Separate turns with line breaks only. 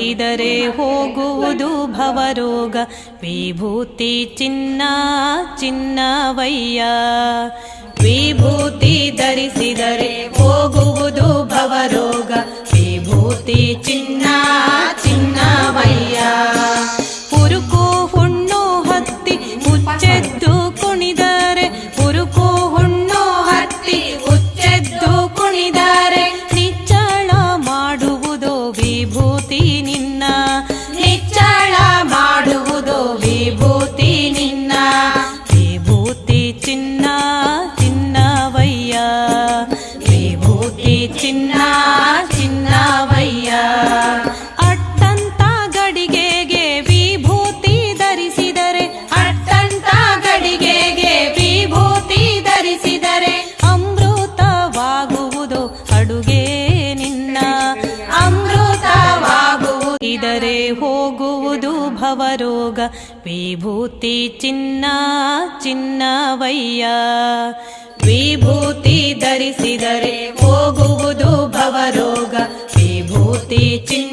ಇದರೆ ಹೋಗುವುದು ಭವರೋಗ. ವಿಭೂತಿ ಚಿನ್ನ ಚಿನ್ನವಯ್ಯ. ವಿಭೂತಿ ಧರಿಸಿದರೆ ಹೋಗುವುದು ಭವರೋಗ. ವಿಭೂತಿ ಚಿನ್ನ ವಿಭೂತಿ ನಿನ್ನ. ನಿಚ್ಚಳ ಮಾಡುವುದು ವಿಭೂತಿ ನಿನ್ನ. ವಿಭೂತಿ ಚಿನ್ನ ಚಿನ್ನವಯ್ಯ ವಿಭೂತಿ ಚಿನ್ನ ಚಿನ್ನವಯ್ಯ ಅಟ್ಟಂತ ಗಡಿಗೆಗೆ ವಿಭೂತಿ ಧರಿಸಿದರೆ, ಅಟ್ಟಂತ ಗಡಿಗೆಗೆ ವಿಭೂತಿ ಧರಿಸಿದರೆ, ಅಮೃತವಾಗುವುದು ಅಡುಗೆ ಇದರೆ ಹೋಗುವುದು ಭವರೋಗ. ವಿಭೂತಿ ಚಿನ್ನ ಚಿನ್ನವಯ್ಯ. ವಿಭೂತಿ ಧರಿಸಿದರೆ ಹೋಗುವುದು ಭವರೋಗ. ವಿಭೂತಿ ಚಿನ್ನ